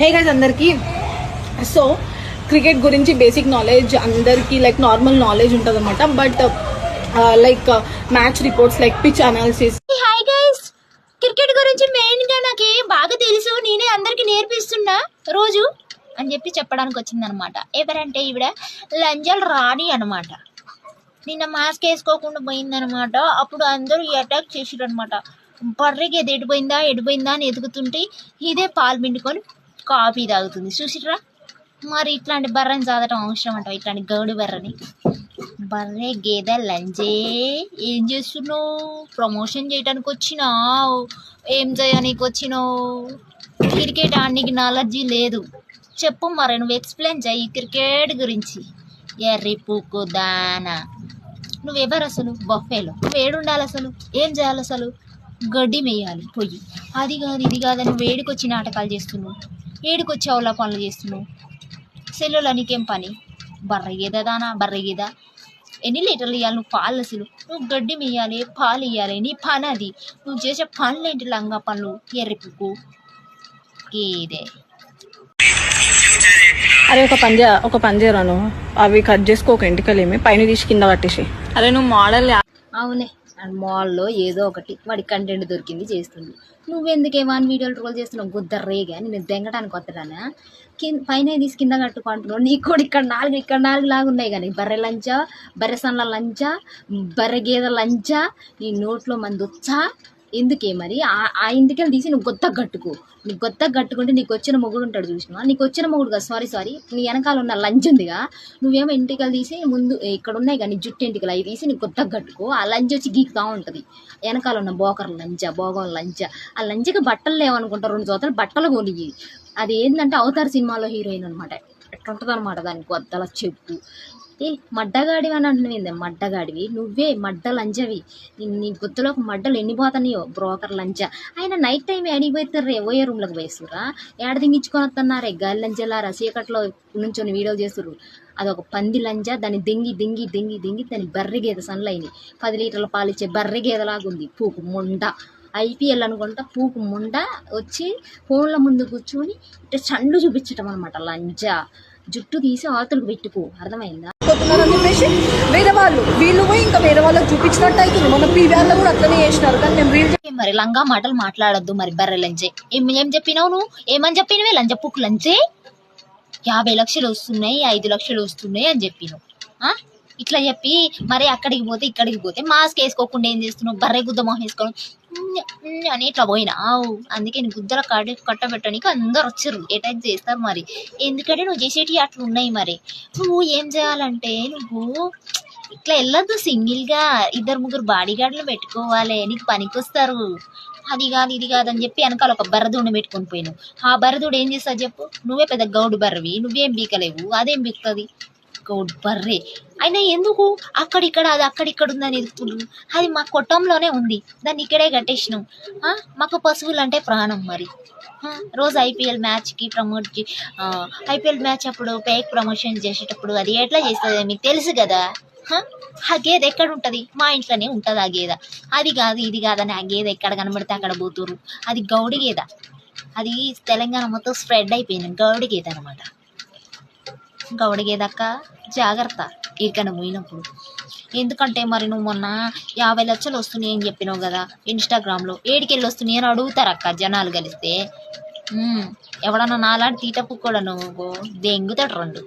హే guys అందరికీ. So cricket గురించి basic knowledge అందరికీ లైక్ నార్మల్ నాలెడ్జ్ ఉంటుంది అనమాట but like match reports like pitch analysis hi guys cricket గురించి మెయిన్గా నాకు బాగా తెలుసు నేనే అందరికి నేర్పిస్తున్నా. రోజు అని చెప్పి చెప్పడానికి వచ్చిందనమాట ఎవరంటే ఈవిడ లంజల్ రాణి అనమాట నిన్న మాస్క్ వేసుకోకుండా పోయిందనమాట అప్పుడు అందరూ అటాక్ చేసిరు అనమాట బర్రెకి ఎది ఎడిపోయిందా ఎడిపోయిందా అని ఎదుగుతుంటే ఇదే పాలు పిండుకొని కాఫీ తాగుతుంది. చూసిరా మరి ఇట్లాంటి బర్రెని చదవటం అవసరం అంట ఇట్లాంటి గౌడు బర్రెని. బర్రె గేదె లంజే ఏం చేస్తున్నావు? ప్రమోషన్ చేయడానికి వచ్చినావు? ఏం చేయడానికి వచ్చినావు? క్రికెట్ ఆడడానికి నాలెడ్జీ లేదు. చెప్పు మరి నువ్వు ఎక్స్ప్లెయిన్ చేయి క్రికెట్ గురించి. ఎర్రి పుక్కు దానా. నువ్వెవరు అసలు? బొఫేలో. నువ్వు ఏడుండాలి అసలు? ఏం చేయాలి అసలు? గడ్డి మేయాలి. పొయ్యి అది కాదు ఇది కాదని నువ్వు నాటకాలు చేస్తున్నావు. ఏడుకొచ్చి అవులా పనులు చేస్తున్నావు? సెల్లులో నీకేం పని? బర్రెగేదా దానా? బర్రెగేదా ఎన్ని లీటర్లు ఇవ్వాలి నువ్వు పాలు అసలు. నువ్వు గడ్డి మేయాలి పాలు ఇవ్వాలి నీ పని అది నువ్వు చేసే పనులు ఏంటి లంగా పనులు? ఎర్రిపుకు గేదే అరే ఒక పని చే- ఒక పని చేయరాను అవి కట్ చేసుకోక ఎంటికలేమి. పైన తీసి కింద కట్టేసి అరే నువ్వు మోడల్ అవునే. మాల్లో ఏదో ఒకటి వాడి కంటెంట్ దొరికింది చేస్తుంది. నువ్వెందుకేమో అని వీడియోలు ట్రోల్ చేస్తున్నావు? గుద్దర్రేగా. నేను దెంగటానికి వద్దరానా కింద పైన తీసి కింద కట్టుకుంటున్నావు. నీకు కూడా ఇక్కడ నాలుగు ఇక్కడ నాలుగు లాగా ఉన్నాయి కానీ. బర్రె లంచ బర్రె సన్ల బర్రె గేదె లంచ నీ నోట్లో మంది వచ్చా ఎందుకే మరి? ఆ- ఆ ఇంటికెళ్ళి తీసి నువ్వు గొత్త కట్టుకో. నీకు గొత్త కట్టుకుంటే నీకు వచ్చిన మొగుడు ఉంటాడు చూసినా నీకు వచ్చిన మొగుడుగా సారీ సారీ నీ వెనకాల ఉన్న లంచ్ ఉందిగా. నువ్వేమో ఇంటికలు తీసి ముందు ఇక్కడ ఉన్నాయి కానీ జుట్టు ఇంటికలు అవి తీసి నీకు కొత్తగా కట్టుకో. ఆ లంచ్ వచ్చి గీకుతా ఉంటుంది. వెనకాల ఉన్న బోకర్ లంచ భోగం లంచ. ఆ లంచకి బట్టలు లేవనుకుంటా రెండు జోతలు బట్టలు కొని అది ఏంటంటే అవతార్ సినిమాలో హీరోయిన్ అనమాట ఎట్లుంటుంది అనమాట దానికి వద్దల చెప్పు. ఏ మడ్డగాడివి అని అంటున్నావు మడ్డగాడివి. నువ్వే మడ్డ లంచవి నీ- గుత్తులోకి మడ్డలు ఎన్ని పోతున్నాయో? బ్రోకర్ లంచ ఆయన నైట్ టైం ఏడికి పోతారు ఓయే రూమ్లోకి పోయిస్తురా ఏడ దింగించుకొని వస్తున్నారే గాలి లంచెలారా చీకట్లో నుంచొని వీడియోలు చేస్తుర్రు. అదొక పంది లంజ. దాన్ని దింగి దింగి దింగి దింగి దాని బర్రె గేదె సన్లైని. పది లీటర్ల పాలిచ్చే ఇచ్చే బర్రె గేదెలాగా ఉంది పూకు ముండ. ఐపీఎల్ అనుకుంటా పూకు ముండ వచ్చి ఫోన్ల ముందు కూర్చొని ఇట్లా చండు చూపించటం అనమాట లంజ. జుట్టు తీసి అవతలకు పెట్టుకో. అర్థమైందా? పోతున్నారని చెప్పేసి వేరే వాళ్ళు వీళ్ళు పోయి ఇంకా వేరే వాళ్ళకి చూపించినట్టు అవుతుంది మన పీవీఆర్లో కూడా అట్లనే చేసినారు. కానీ మేము రీల్ ఏ మరి లంగా మాటలు మాట్లాడొద్దు మరి బర్రె లంచే ఏం ఏం చెప్పినావు నువ్వు? ఏమని చెప్పినవే? లంచ పుక్కు లంచే యాభై లక్షలు వస్తున్నాయి ఐదు లక్షలు వస్తున్నాయి అని చెప్పినావు. ఆ? ఇట్లా చెప్పి మరి అక్కడికి పోతే ఇక్కడికి పోతే మాస్క్ వేసుకోకుండా ఏం చేస్తున్నావు? బర్రె గుద్ద మొహం వేసుకోవడం అని ఇట్లా పోయినావు అందుకే నీ బుద్ధల కడి కట్టబెట్టడానికి అందరు వచ్చారు. అటాక్ చేస్తారు మరి. ఎందుకంటే నువ్వు చేసేటివి అట్లా ఉన్నాయి మరి. నువ్వు ఏం చేయాలంటే నువ్వు ఇట్లా వెళ్ళొద్దు సింగిల్గా ఇద్దరు ముగ్గురు బాడీ గార్డులు పెట్టుకోవాలి. నీకు పనికొస్తారు. అది కాదు ఇది కాదు అని చెప్పి వెనకాల ఒక బర్రదుడిని పెట్టుకొని పోయినావు. ఆ బర్రదుడు ఏం చేస్తావు చెప్పు? నువ్వే పెద్ద గౌడు బర్రవి. నువ్వేం బీకలేవు. అదేం బీకుతుంది? గౌడు బర్రే. అయినా ఎందుకు? అక్కడిక్కడ అది అక్కడిక్కడ ఉందని ఎదుగుతుండ్రు అది మా కొట్టంలోనే ఉంది. దాన్ని ఇక్కడే కట్టేసినాం. మాకు పశువులు అంటే ప్రాణం మరి. రోజు ఐపీఎల్ మ్యాచ్కి ప్రమోట్ ఐపీఎల్ మ్యాచ్ అప్పుడు పేక్ ప్రమోషన్ చేసేటప్పుడు అది ఎట్లా చేస్తుంది మీకు తెలుసు కదా? ఆ? గేదె ఎక్కడ ఉంటుంది? మా ఇంట్లోనే ఉంటుంది ఆ గేద. అది కాదు ఇది కాదని ఆ గేదె ఎక్కడ కనబడితే అక్కడ పోతురు అది గౌడి గేద. అది తెలంగాణ మొత్తం స్ప్రెడ్ అయిపోయింది. గౌడి గేద అనమాట గౌడి గేదక్క జాగ్రత్త. ఇక్కడికైనా పోయినప్పుడు ఎందుకంటే మరి నువ్వు మొన్న యాభై లక్షలు వస్తున్నాయి అని చెప్పినావు కదా ఇన్స్టాగ్రామ్లో. ఏడికెళ్ళి వస్తున్నాయి అని అడుగుతారు అక్క జనాలు కలిస్తే. ఎవడన్నా నాలాంటి తీట కూడా నువ్వు? దెంగుతాడు రెండు.